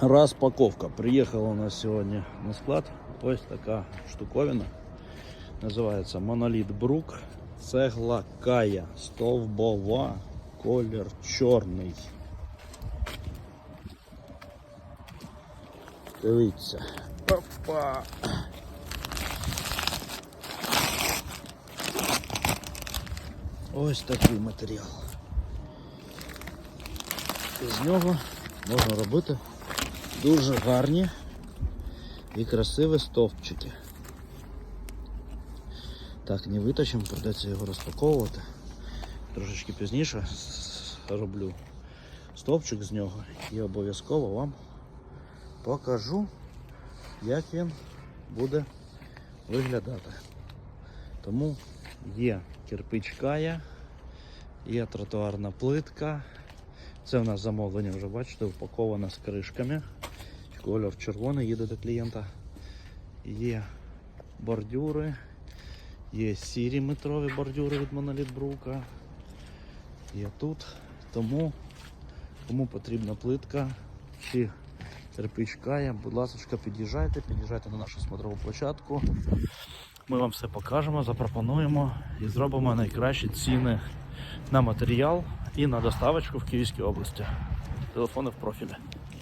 Распаковка. Приехала у нас сегодня на склад ось така штуковина. Називається Моноліт Брук. Цегла Кая. Стовбова. Колір чорний. Дивіться. Опа. Ось такий матеріал. З нього можна робити дуже гарні і красиві стовпчики. Так, не витащимо, придеться його розпаковувати. Трошечки пізніше роблю стовпчик з нього і обов'язково вам покажу, як він буде виглядати. Тому є кирпич кая, є тротуарна плитка. Це в нас замовлення вже, бачите, упаковано з кришками. Кольор червоний їде до клієнта. Є бордюри, є сірі метрові бордюри від Monolith Брука. Є тут. Тому кому потрібна плитка чи кирпич кая, будь ласка, під'їжджайте, під'їжджайте на нашу смотрову площадку. Ми вам все покажемо, запропонуємо і зробимо найкращі ціни на матеріал і на доставочку в Київській області. Телефони в профілі.